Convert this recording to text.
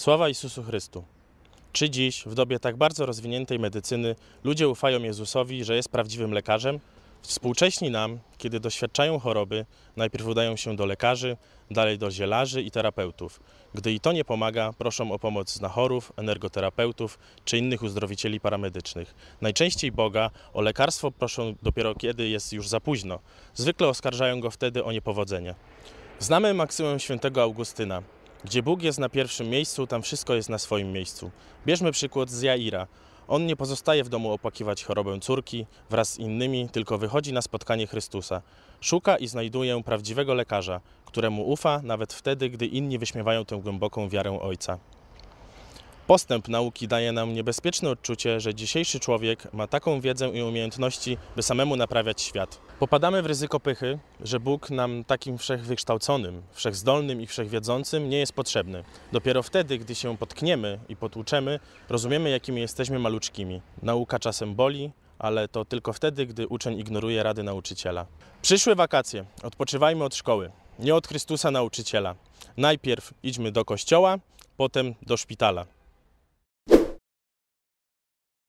Sława Jezusu Chrystu. Czy dziś, w dobie tak bardzo rozwiniętej medycyny, ludzie ufają Jezusowi, że jest prawdziwym lekarzem? Współcześni nam, kiedy doświadczają choroby, najpierw udają się do lekarzy, dalej do zielarzy i terapeutów. Gdy i to nie pomaga, proszą o pomoc znachorów, energoterapeutów czy innych uzdrowicieli paramedycznych. Najczęściej Boga o lekarstwo proszą dopiero kiedy jest już za późno. Zwykle oskarżają go wtedy o niepowodzenie. Znamy maksymę świętego Augustyna. Gdzie Bóg jest na pierwszym miejscu, tam wszystko jest na swoim miejscu. Bierzmy przykład z Jaira. On nie pozostaje w domu opłakiwać chorobę córki wraz z innymi, tylko wychodzi na spotkanie Chrystusa. Szuka i znajduje prawdziwego lekarza, któremu ufa nawet wtedy, gdy inni wyśmiewają tę głęboką wiarę Ojca. Postęp nauki daje nam niebezpieczne odczucie, że dzisiejszy człowiek ma taką wiedzę i umiejętności, by samemu naprawiać świat. Popadamy w ryzyko pychy, że Bóg nam takim wszechwykształconym, wszechzdolnym i wszechwiedzącym nie jest potrzebny. Dopiero wtedy, gdy się potkniemy i potłuczemy, rozumiemy, jakimi jesteśmy maluczkimi. Nauka czasem boli, ale to tylko wtedy, gdy uczeń ignoruje rady nauczyciela. Przyszłe wakacje. Odpoczywajmy od szkoły, nie od Chrystusa nauczyciela. Najpierw idźmy do kościoła, potem do szpitala.